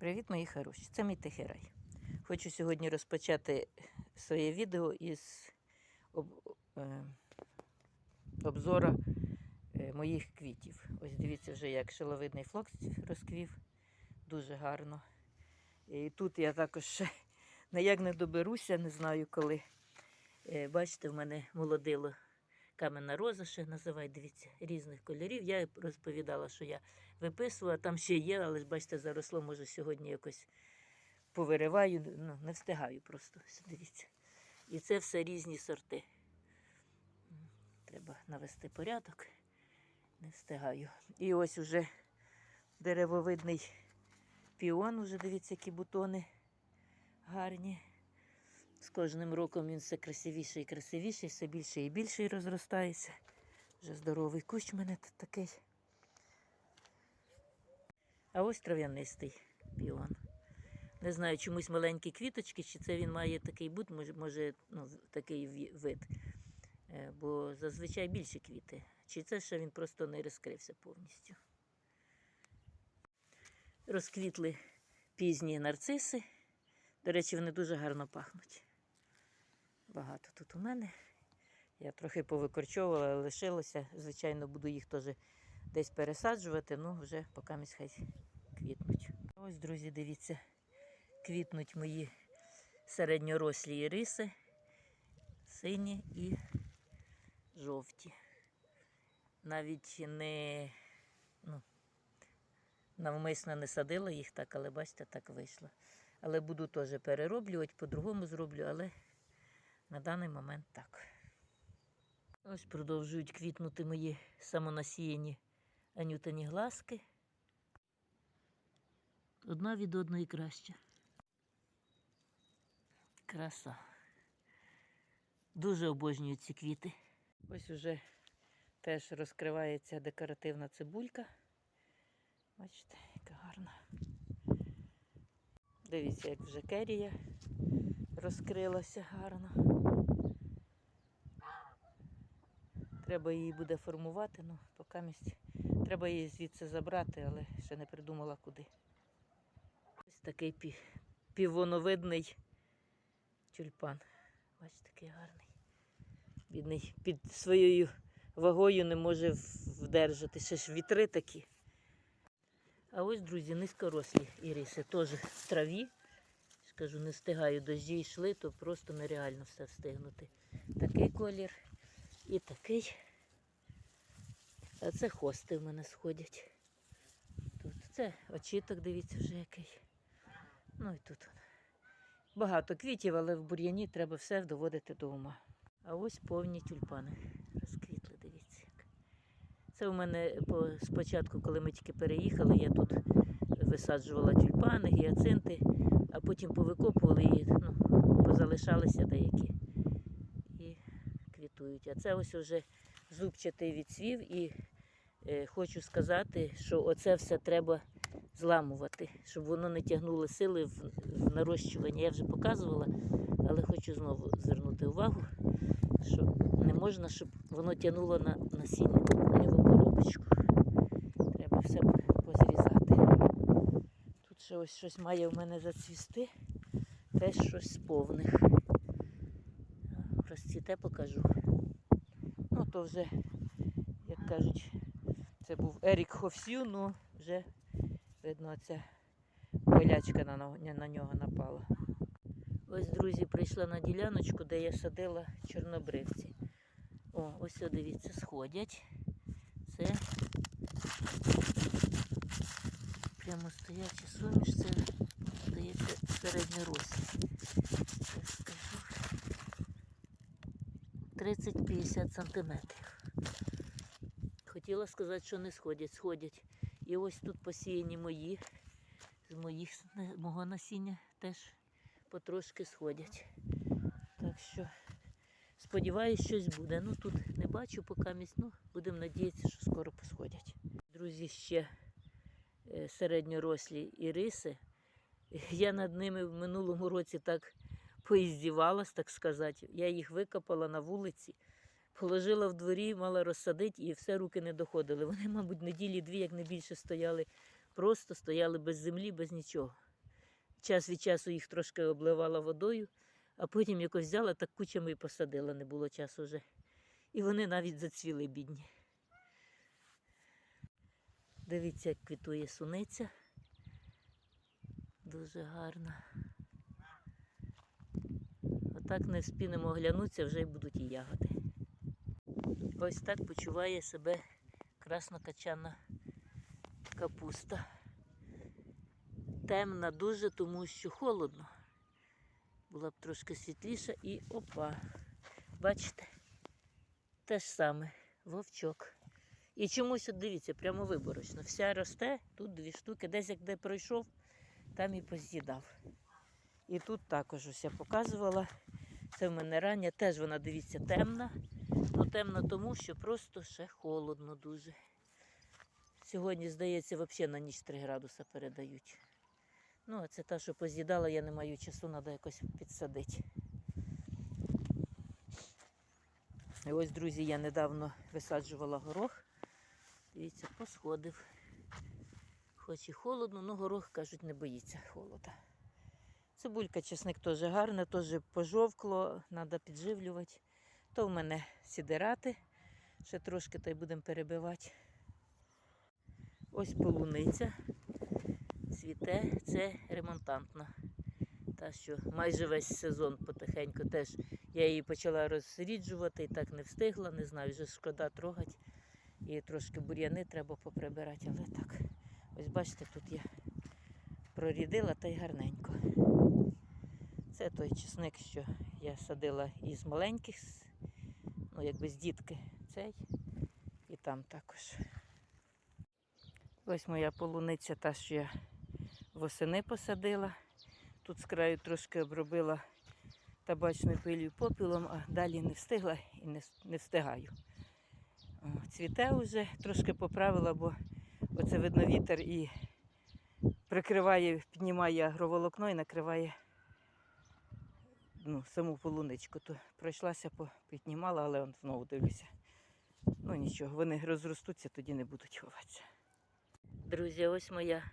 Привіт, мої хороші! Це мій тихий рай. Хочу сьогодні розпочати своє відео із об, е, обзора е, моїх квітів. Ось дивіться вже, як шиловидний флокс розквів. Дуже гарно. І тут я також ніяк не доберуся, не знаю коли. Е, бачите, в мене молодило каменна роза, ще називають, дивіться, різних кольорів. Я розповідала, що я виписувала, там ще є, але ж бачите, заросло, може, сьогодні якось повириваю, ну, не встигаю просто. Дивіться. І це все різні сорти. Треба навести порядок. Не встигаю. І ось уже деревовидний піон, уже дивіться, які бутони гарні. З кожним роком він все красивіший і красивіший, все більше і більше розростається. Вже здоровий кущ в мене такий. А ось трав'янистий піон. Не знаю, чомусь маленькі квіточки, чи це він має такий бут, може, ну, такий вид. Е, Бо зазвичай більші квіти. Чи це ще він просто не розкрився повністю. Розквітли пізні нарциси. До речі, вони дуже гарно пахнуть. Багато тут у мене. Я трохи повикорчовувала, лишилося. Звичайно, буду їх теж десь пересаджувати, ну вже поки хай квітнуть. Ось, друзі, дивіться, квітнуть мої середньорослі іриси, сині і жовті. Навіть не ну, навмисно не садила їх так, але бачите, так вийшло. Але буду теж перероблювати, по-другому зроблю, але на даний момент так. Ось продовжують квітнути мої самонасіяні анютані глазки. Одна від одної краща. Краса. Дуже обожнюю ці квіти. Ось уже теж розкривається декоративна цибулька. Бачите, яка гарна. Дивіться, як вже керія розкрилася гарно. Треба її буде формувати, ну, поки місць. Треба її звідси забрати, але ще не придумала куди. Ось такий пі... півоновидний тюльпан. Бачите, такий гарний. Бідний під своєю вагою не може вдержати. Ще ж вітри такі. А ось, друзі, низькорослі іриси теж в траві. Скажу, не встигаю, дощі йшли, то просто нереально все встигнути. Такий колір і такий. А це хости в мене сходять. Тут це очіток, дивіться, вже який. Ну і тут. Багато квітів, але в бур'яні треба все доводити до ума. А ось повні тюльпани розквітли, дивіться. як. Це у мене по, спочатку, коли ми тільки переїхали, я тут висаджувала тюльпани, гіацинти, а потім повикопували і ну, позалишалися деякі і квітують. А це ось уже зубчатий відсвів, і е, хочу сказати, що оце все треба зламувати, щоб воно не тягнуло сили в, в нарощуванні. Я вже показувала, але хочу знову звернути увагу, що не можна, щоб воно тягнуло на насіння, в коробочку. Треба все позрізати. Тут ще ось щось має в мене зацвісти, теж щось з повних. Розцвіте покажу. Ну, то вже, як кажуть, це був Ерік Ховсю, ну вже видно, ця болячка на, но- на нього напала. Ось, друзі, прийшла на діляночку, де я садила чорнобривці. О, ось дивіться, сходять. Це прямо стояча суміш, це здається. Я скажу 30-50 сантиметрів. Хотіла сказати, що не сходять, сходять. І ось тут посіяні мої, з моїх, мого насіння теж потрошки сходять. Так що сподіваюсь, щось буде. Ну тут не бачу поки місць, ну будемо надіятися, що скоро посходять. Друзі, ще середньорослі іриси. Я над ними в минулому році так поіздівалась, так сказати. Я їх викопала на вулиці, положила в дворі, мала розсадити, і все руки не доходили. Вони, мабуть, неділі дві, як не більше, стояли, просто стояли без землі, без нічого. час від часу їх трошки обливала водою, а потім якось взяла так кучами і посадила, не було часу вже. І вони навіть зацвіли бідні. Дивіться, як квітує суниця. Дуже гарна. Отак не вспінемо оглянутися, вже й будуть і ягоди. Ось так почуває себе краснокачана капуста. Темна дуже, тому що холодно. Була б трошки світліша і опа. Бачите? Те ж саме, вовчок. І чомусь, от дивіться, прямо виборочно. Вся росте, тут дві штуки, десь як де пройшов, там і поз'їдав. І тут також ось я показувала. Це в мене рання, теж вона, дивіться, темна. Ну, темна тому, що просто ще холодно дуже. Сьогодні, здається, взагалі на ніч 3 градуса передають. Ну, а це та, що поз'їдала, я не маю часу, треба якось підсадити. І ось, друзі, я недавно висаджувала горох. Дивіться, посходив. Хоч і холодно, але горох, кажуть, не боїться холода. Цибулька, чесник теж гарна, теж пожовкло, треба підживлювати. То в мене сідерати, ще трошки та й будемо перебивати. Ось полуниця цвіте, це ремонтантна. Та, що майже весь сезон потихеньку теж я її почала розріджувати і так не встигла, не знаю, вже шкода трогати. І трошки бур'яни треба поприбирати, але так. Ось бачите, тут я прорідила та й гарненько. Це той чесник, що я садила із маленьких, ну якби з дітки цей. І там також. Ось моя полуниця, та, що я восени посадила. Тут з краю трошки обробила табачною пилю попілом, а далі не встигла і не, не встигаю. Цвіте вже, трошки поправила, бо оце видно вітер і прикриває, піднімає агроволокно і накриває ну, саму полуничку. То пройшлася, піднімала, але он знову дивлюся. Ну нічого, вони розростуться, тоді не будуть ховатися. Друзі, ось моя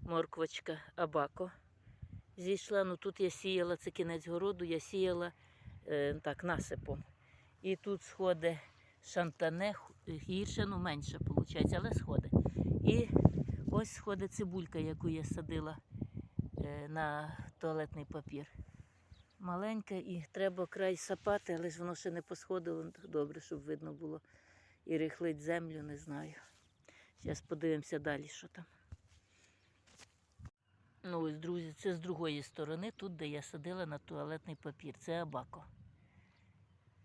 морквочка Абако. Зійшла, ну тут я сіяла, це кінець городу, я сіяла е, так, насипом. І тут сходить шантане, гірше, ну менше виходить, але сходить. І ось сходить цибулька, яку я садила е, на туалетний папір. Маленька і треба край сапати, але ж воно ще не посходило. Добре, щоб видно було. І рихлить землю, не знаю. Зараз подивимося далі, що там. Ну ось, друзі, це з другої сторони, тут, де я садила на туалетний папір. Це абако.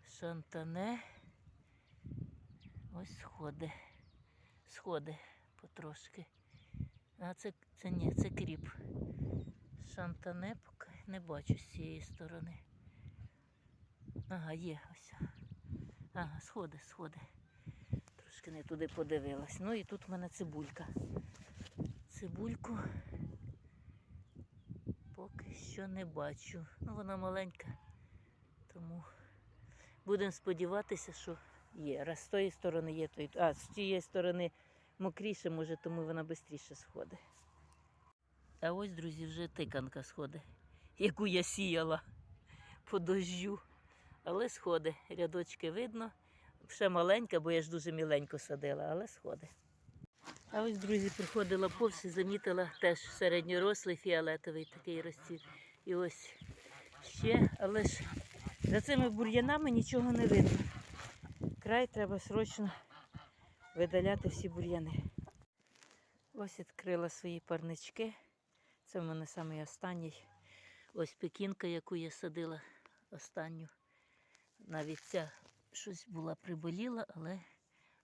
Шантане. Ось сходи. Сходи потрошки. А це, це ні, це кріп. Шантане поки не бачу з цієї сторони. Ага, є ось. Ага, сходи, сходи. Трошки не туди подивилась. Ну і тут в мене цибулька. Цибульку поки що не бачу. Ну, вона маленька, тому будемо сподіватися, що є. Раз з тої сторони є, то а з тієї сторони мокріше, може, тому вона швидше сходить. А ось, друзі, вже тиканка сходить, яку я сіяла по дождю. Але сходить. Рядочки видно. Ще маленька, бо я ж дуже міленько садила, але сходить. А ось, друзі, приходила повз і замітила теж середньорослий фіолетовий такий розцвіт. І ось ще, але ж за цими бур'янами нічого не видно. Край треба срочно видаляти всі бур'яни. Ось відкрила свої парнички. Це в мене самий останній. Ось пекінка, яку я садила останню. Навіть ця щось була приболіла, але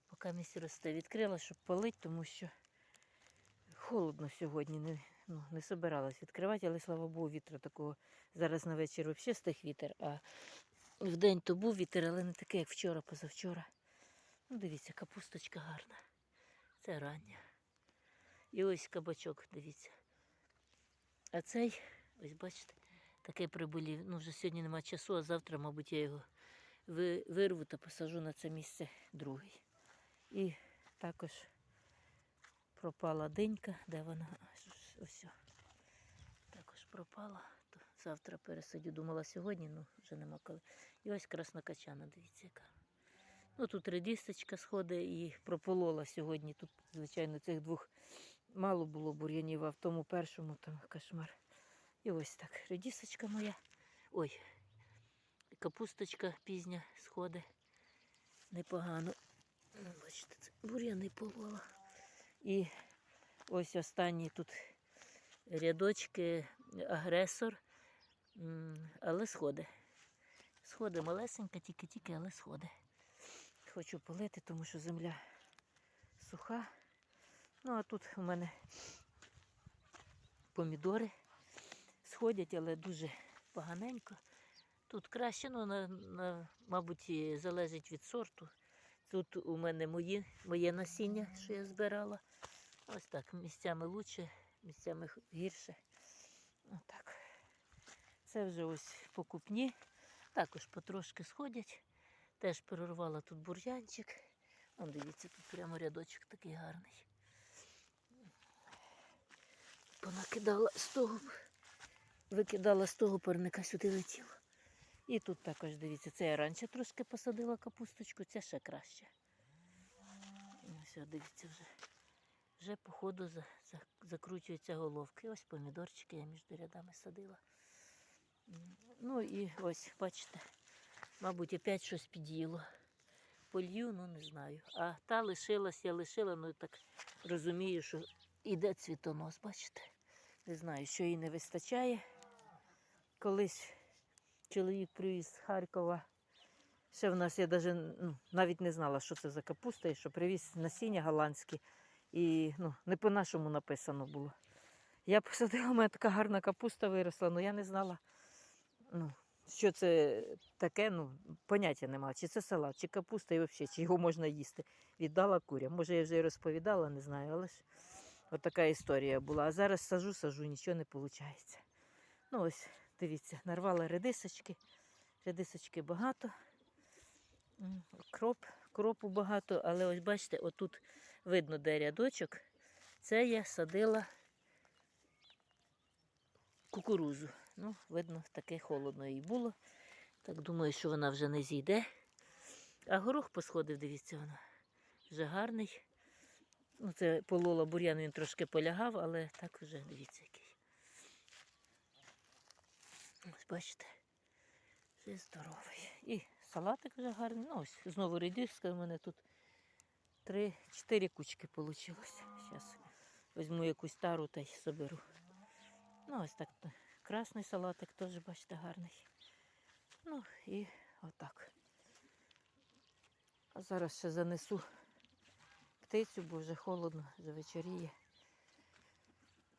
поки місць росте. Відкрила, щоб полить, тому що холодно сьогодні. Не, ну, не собиралась відкривати, але слава Богу, вітру такого. Зараз на вечір взагалі стих вітер, а в день то був вітер, але не такий, як вчора, позавчора. Ну, дивіться, капусточка гарна. Це рання. І ось кабачок, дивіться. А цей, ось бачите, таке приболів. Ну, вже сьогодні нема часу, а завтра, мабуть, я його вирву та посажу на це місце другий. І також пропала динька, де вона? Ось. Також пропала. Завтра пересадю. Думала сьогодні, ну вже нема коли. І ось краснокачана, дивіться, яка. Ну тут редисочка сходить і прополола сьогодні. Тут, звичайно, цих двох мало було бур'янів, а в тому першому там кошмар. І ось так. Редисочка моя. Ой, капусточка пізня сходить. Непогано. Ну, бачите, це бур'яни полола. І ось останні тут рядочки агресор, але сходи. Сходи малесенька, тільки-тільки, але сходи. Хочу полити, тому що земля суха. Ну, а тут у мене помідори сходять, але дуже поганенько. Тут краще, ну, на, на, мабуть, залежить від сорту. Тут у мене мої, моє насіння, що я збирала. Ось так, місцями лучше, місцями гірше. Отак. Це вже ось покупні. Також потрошки сходять. Теж перервала тут бур'янчик. Вон дивіться, тут прямо рядочок такий гарний. Понакидала з того, викидала з того парника сюди летіло. І тут також дивіться, це я раніше трошки посадила капусточку, це ще краще. От дивіться вже. Вже по ходу за, за, закручуються головки. Ось помідорчики я між рядами садила. Ну і ось, бачите, мабуть, опять щось під'їло. Полью, ну не знаю. А та лишилась, я лишила, ну так розумію, що іде цвітонос, бачите. Не знаю, що їй не вистачає. Колись чоловік привіз з Харкова. Ще в нас я даже, ну, навіть не знала, що це за капуста, і що привіз насіння голландське. І ну, не по-нашому написано було. Я посадила, у мене така гарна капуста виросла, але я не знала, ну, що це таке, ну, поняття нема, чи це салат, чи капуста, і взагалі, чи його можна їсти. Віддала курям. Може, я вже і розповідала, не знаю, але ж от історія була. А зараз сажу, сажу, нічого не виходить. Ну ось, дивіться, нарвала редисочки. Редисочки багато. Кроп, кропу багато, але ось бачите, отут видно, де рядочок. Це я садила кукурузу. Ну, видно, таке холодно їй було. Так думаю, що вона вже не зійде. А горох посходив, дивіться, вона вже гарний. Ну, це полола бур'ян, він трошки полягав, але так вже дивіться який. Ось бачите, вже здоровий. І салатик вже гарний. Ну, ось знову редиска в мене тут три-чотири кучки вийшло. Зараз візьму якусь тару та й соберу. Ну, ось так. Красний салатик теж, бачите, гарний. Ну і отак. А зараз ще занесу птицю, бо вже холодно, вже вечоріє.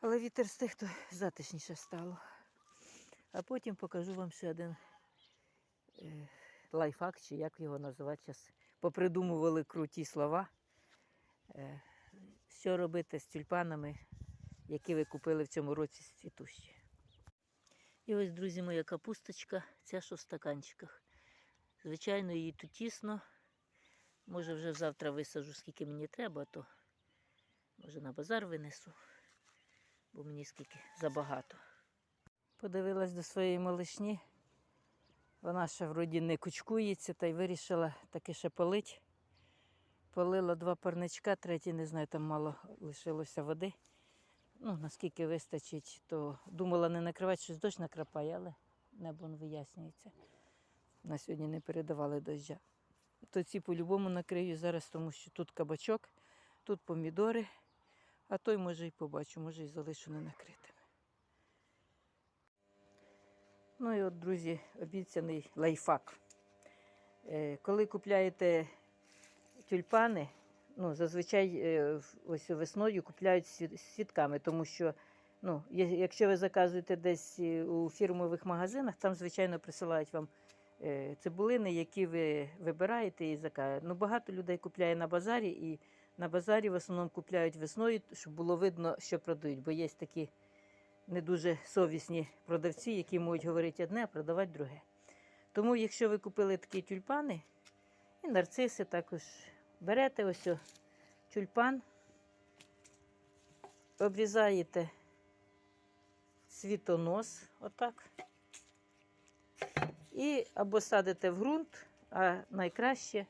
Але вітер стих, то затишніше стало. А потім покажу вам ще один е, лайфхак, чи як його називати. Зараз попридумували круті слова. Е, що робити з тюльпанами, які ви купили в цьому році з цвітущі. І ось, друзі, моя капусточка, ця що в стаканчиках. Звичайно, її тут тісно. Може, вже завтра висаджу, скільки мені треба, то може на базар винесу, бо мені скільки забагато. Подивилась до своєї малишні. Вона ще вроді не кучкується, та й вирішила таки ще полить. Полила два парничка, третій, не знаю, там мало лишилося води. Ну, наскільки вистачить, то думала не накривати, щось дощ накрапає, але небо не вияснюється. На сьогодні не передавали доща. То ці по-любому накрию зараз, тому що тут кабачок, тут помідори, а той може і побачу, може і залишу не накритим. Ну і от, друзі, обіцяний лайфхак. Е, Коли купляєте тюльпани, ну, зазвичай е, ось весною купляють з сітками, тому що ну, якщо ви заказуєте десь е, у фірмових магазинах, там, звичайно, присилають вам е, цибулини, які ви вибираєте і заказуєте. Ну, багато людей купляє на базарі, і на базарі в основному купляють весною, щоб було видно, що продають, бо є такі не дуже совісні продавці, які можуть говорити одне, а продавати друге. Тому, якщо ви купили такі тюльпани, і нарциси також берете ось тюльпан, обрізаєте цвітонос, отак. І або садите в ґрунт, а найкраще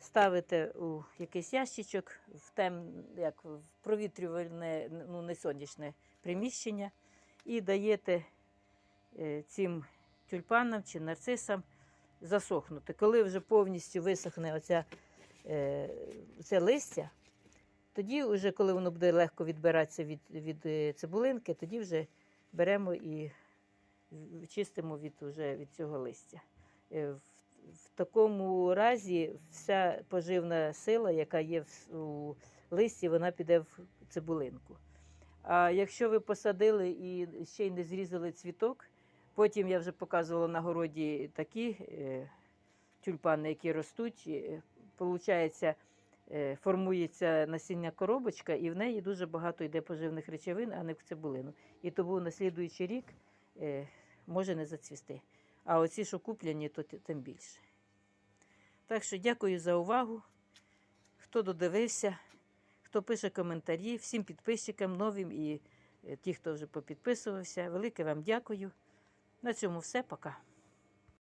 ставите у якийсь ящичок в тем, як в провітрювальне, ну не сонячне приміщення, і даєте е, цим тюльпанам чи нарцисам засохнути. Коли вже повністю висохне оця, це листя, тоді, вже, коли воно буде легко відбиратися від, від е, цибулинки, тоді вже беремо і чистимо від, уже від цього листя. Е, В, в такому разі вся поживна сила, яка є в, у листі, вона піде в цибулинку. А якщо ви посадили і ще й не зрізали цвіток, потім я вже показувала на городі такі е, тюльпани, які ростуть. Получається, е, формується насіння коробочка, і в неї дуже багато йде поживних речовин, а не в цибулину. І тому на слідуючий рік е, може не зацвісти. А оці, що куплені, то тим більше. Так що дякую за увагу. Хто додивився, хто пише коментарі, всім підписчикам новим і е, ті, хто вже попідписувався. Велике вам дякую. На цьому все. Пока.